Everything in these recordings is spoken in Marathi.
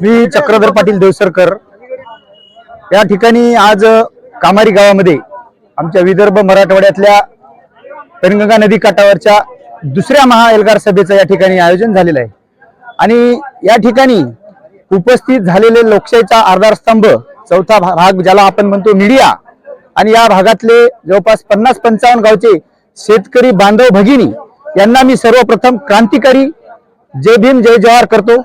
मी चक्रधर पाटील देवसरकर. या ठिकाणी आज कामारी गावामध्ये आमच्या विदर्भ मराठवाड्यातल्या पेनगंगा नदी काठावरच्या दुसऱ्या महाएल्गार सभेचं या ठिकाणी आयोजन झालेलं आहे. आणि या ठिकाणी उपस्थित झालेले लोकशाहीचा आधारस्तंभ चौथा भाग ज्याला आपण म्हणतो मीडिया आणि या भागातले जवळपास पन्नास पंचावन्न गावचे शेतकरी बांधव भगिनी यांना मी सर्वप्रथम क्रांतिकारी जय भीम जय जवाहर करतो.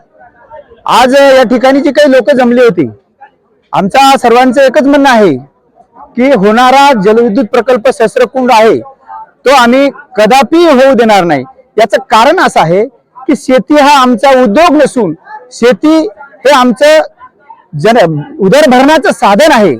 आज या ठिकाणी जी काही लोक जमली होती आमचा सर्वांचं एकच म्हणणं आहे की होणारा जलविद्युत प्रकल्प शस्त्रकुंड आहे तो आम्ही कदापि होऊ देणार नाही. याचं कारण असं आहे की शेती हा आमचा उद्योग नसून शेती हे आमचं जन उदरभरणाचं साधन आहे.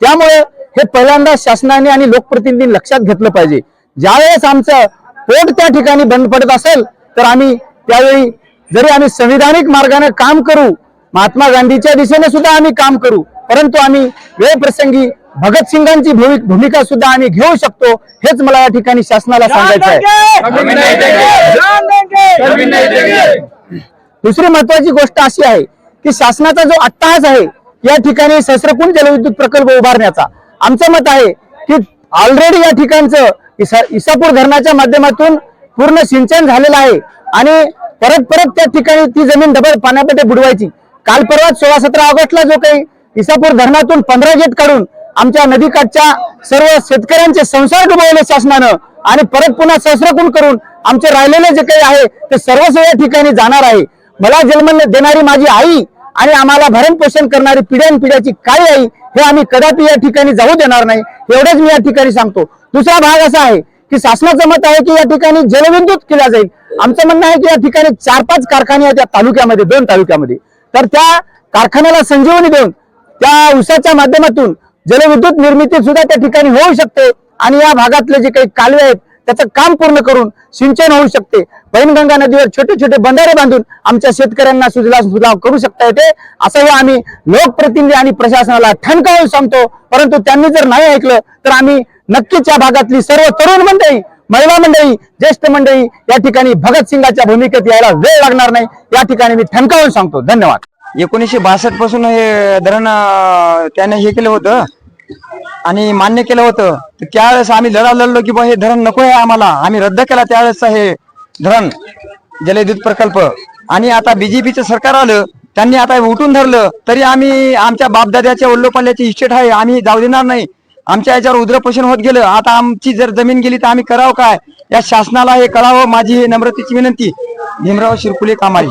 त्यामुळे हे पहिल्यांदा शासनाने आणि लोकप्रतिनिधींनी लक्षात घेतलं पाहिजे. ज्यावेळेस आमचं पोट त्या ठिकाणी बंद पडत असेल तर आम्ही त्यावेळी जरी आम्ही संविधानिक मार्गाने काम करू महात्मा गांधीच्या दिशेने सुद्धा आम्ही काम करू परंतु आम्ही वेळ प्रसंगी भगतसिंगांची भूमि- भूमिका सुद्धा आम्ही घेऊ शकतो हेच मला या ठिकाणी शासनाला सांगायचं आहे. दुसरी महत्वाची गोष्ट अशी आहे की शासनाचा जो अट्टहास आहे या ठिकाणी शस्त्रकुंड जलविद्युत प्रकल्प उभारण्याचा आमचं मत आहे की ऑलरेडी या ठिकाणचं इसा- इसापूर धरणाच्या माध्यमातून पूर्ण सिंचन झालेलं आहे. आणि परत परत त्या ठिकाणी ती जमीन डबल पाण्यापेटे बुडवायची. काल परवा सोळा सतरा ऑगस्टला जो काही इसापूर धरणातून पंधरा गेट काढून आमच्या नदीकाठच्या सर्व शेतकऱ्यांचे संसार डुबवले शासनानं आणि परत पुन्हा सहस्रकुंड करून आमचे राहिलेले जे काही आहे ते सर्व या ठिकाणी जाणार आहे. मला जन्म देणारी माझी आई आणि आम्हाला भरण पोषण करणारी पिढ्यान पिढ्याची काळी आई हे आम्ही कदापि या ठिकाणी जाऊ देणार नाही एवढंच मी या ठिकाणी सांगतो. दुसरा भाग असा आहे की शासनाचं मत आहे की या ठिकाणी जलविद्युत केला जाईल. आमचं म्हणणं आहे की या ठिकाणी चार पाच कारखाने आहेत या तालुक्यामध्ये दोन तालुक्यामध्ये. तर त्या कारखान्याला संजीवनी देऊन त्या उसाच्या माध्यमातून जलविद्युत निर्मिती सुद्धा त्या ठिकाणी होऊ शकते. आणि या भागातले जे काही कालवे आहेत त्याचं काम पूर्ण करून सिंचन होऊ शकते. पैनगंगा नदीवर छोटे छोटे बंधारे बांधून आमच्या शेतकऱ्यांना सुजला सुलाव करू शकता येते. असंही आम्ही लोकप्रतिनिधी आणि प्रशासनाला ठणकावून सांगतो. परंतु त्यांनी जर नाही ऐकलं तर आम्ही नक्कीच या भागातली सर्व तरुण मंडळी महिला मंडळी ज्येष्ठ मंडळी या ठिकाणी भगतसिंगाच्या भूमिकेत यायला वेळ लागणार नाही. या ठिकाणी मी ठणकावून सांगतो. धन्यवाद. एकोणीसशे बासष्टपासून हे धरण त्याने हे केलं होतं. आणि मान्य केलं होतं. तर त्यावेळेस आम्ही लढा लढलो की बा हे धरण नको आहे आम्हाला. आम्ही रद्द केला त्यावेळेस हे धरण जलविद्युत प्रकल्प. आणि आता बीजेपीचं सरकार आलं त्यांनी आता उठून धरलं तरी आम्ही आमच्या बापदाद्याच्या वल्लोपल्ल्याची इस्टेट आहे आम्ही जाऊ देणार नाही. आमच्या याच्यावर उद्रपोषण होत गेलं. आता आमची जर जमीन गेली तर आम्ही करावं काय? या शासनाला हे कळावं. माझी हे नम्रतेची विनंती. भीमराव शिरकुले कामारी.